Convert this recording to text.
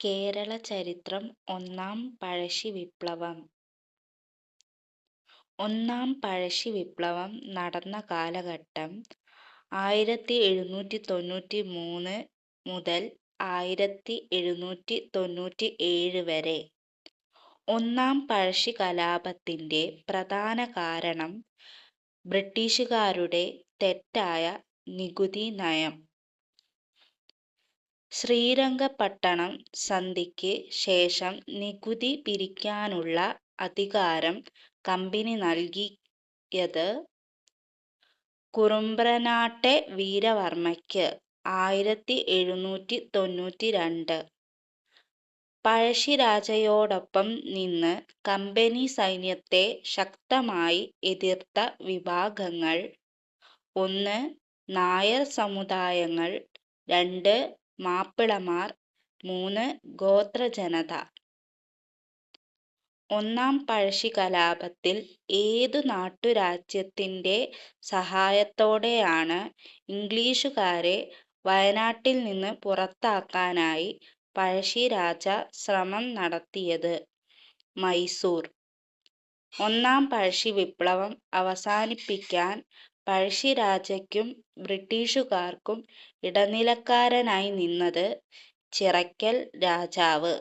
കേരള ചരിത്രം ഒന്നാം പഴശ്ശി വിപ്ലവം ഒന്നാം പഴശ്ശി വിപ്ലവം നടന്ന കാലഘട്ടം ആയിരത്തി എഴുന്നൂറ്റി തൊണ്ണൂറ്റി മൂന്ന് മുതൽ ആയിരത്തി എഴുന്നൂറ്റി തൊണ്ണൂറ്റി ഏഴ് വരെ. ഒന്നാം പഴശ്ശി കലാപത്തിന്റെ പ്രധാന കാരണം ബ്രിട്ടീഷുകാരുടെ തെറ്റായ നികുതി നയം. ശ്രീരംഗപട്ടണം സന്ധിക്ക് ശേഷം നികുതി പിരിക്കാനുള്ള അധികാരം കമ്പനി നൽകിയത് കുറുമ്പ്രനാട്ടെ വീരവർമ്മയ്ക്ക്. ആയിരത്തി എഴുന്നൂറ്റി തൊണ്ണൂറ്റി രണ്ട്. പഴശ്ശിരാജയോടൊപ്പം നിന്ന് കമ്പനി സൈന്യത്തെ ശക്തമായി എതിർത്ത വിഭാഗങ്ങൾ. ഒന്ന്. നായർ സമുദായങ്ങൾ. രണ്ട്. മാപ്പിളമാർ. മൂന്ന്. ഗോത്രജനത. ഒന്നാം പഴശ്ശി കലാപത്തിൽ ഏതു നാട്ടുരാജ്യത്തിന്റെ സഹായത്തോടെയാണ് ഇംഗ്ലീഷുകാരെ വയനാട്ടിൽ നിന്ന് പുറത്താക്കാനായി പഴശ്ശിരാജ ശ്രമം നടത്തിയത്? മൈസൂർ. ഒന്നാം പഴശ്ശി വിപ്ലവം അവസാനിപ്പിക്കാൻ പഴശ്ശിരാജയ്ക്കും ബ്രിട്ടീഷുകാർക്കും ഇടനിലക്കാരനായി നിന്നത് ചിറയ്ക്കൽ രാജാവ്.